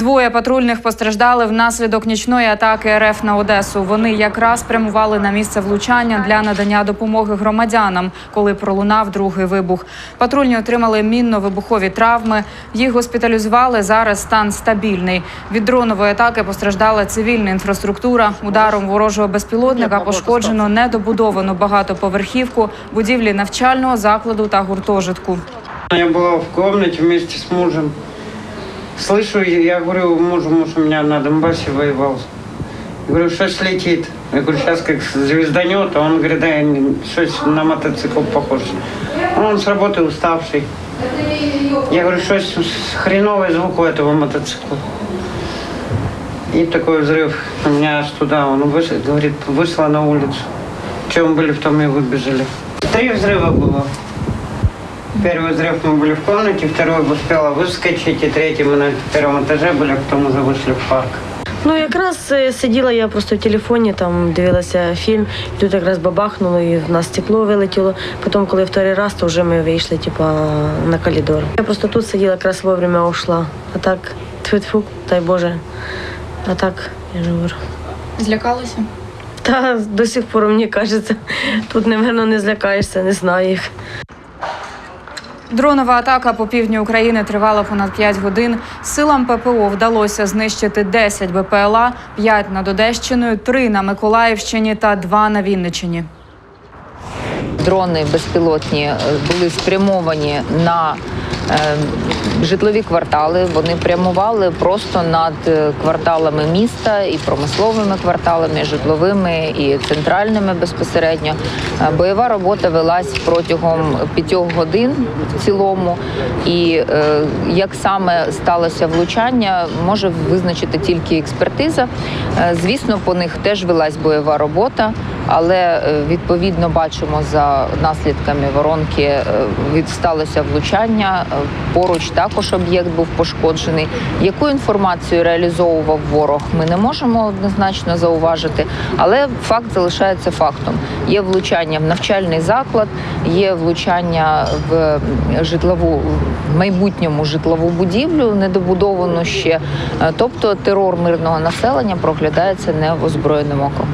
Двоє патрульних постраждали внаслідок нічної атаки РФ на Одесу. Вони якраз прямували на місце влучання для надання допомоги громадянам, коли пролунав другий вибух. Патрульні отримали мінно-вибухові травми. Їх госпіталізували. Зараз стан стабільний. Від дронової атаки постраждала цивільна інфраструктура. Ударом ворожого безпілотника пошкоджено недобудовану багатоповерхівку, будівлі навчального закладу та гуртожитку. Я была в комнате вместе с мужем. Слышу, я говорю мужу, муж у меня на Донбассе воевал. Я говорю, что летит? Я говорю, сейчас как звезданет, а он говорит, да, я не- что на мотоцикл похож. Он с работы уставший. Я говорю, что хреновый звук у этого мотоцикла. И такой взрыв у меня аж туда, он вышел, говорит, вышла на улицу. Чем были, в том и выбежали. Три взрыва было. Первый взрыв мы были в комнате, второй успела выскочить, и третий мы на первом этаже были, а потом уже вышли в парк. Ну, якраз е, сиділа я просто в телефоні, там дивилася фільм, і тут якраз бабахнуло, і в нас стекло вилетіло. Потім, коли вторий раз, то вже ми вийшли, типа, на коридор. Я просто тут сиділа, якраз вовремя ушла. А так, тьфу-тьфу, дай Боже. А так, я ж говорю. Злякалися? Та до сих пор мені кажеться, тут, напевно, не злякаєшся, не знаю їх. Дронова атака по півдні України тривала понад 5 годин. Силам ППО вдалося знищити 10 БПЛА, 5 над Одещиною, 3 на Миколаївщині та 2 на Вінничині. Дрони безпілотні е, були спрямовані на житлові квартали. Вони прямували просто над е, кварталами міста і промисловими кварталами, житловими і центральними безпосередньо. Е, Бойова робота велась протягом п'ятьох годин в цілому. І е, як саме сталося влучання, може визначити тільки експертиза. Звісно, по них теж велась бойова робота, але відповідно бачимо за наслідками воронки е, від сталося влучання. Поруч також об'єкт був пошкоджений. Яку інформацію реалізовував ворог, ми не можемо однозначно зауважити, але факт залишається фактом. Є влучання в навчальний заклад, є влучання в житлову в майбутньому житлову будівлю, недобудовану ще. Е, Тобто терор мирного населення проглядається неозброєним оком.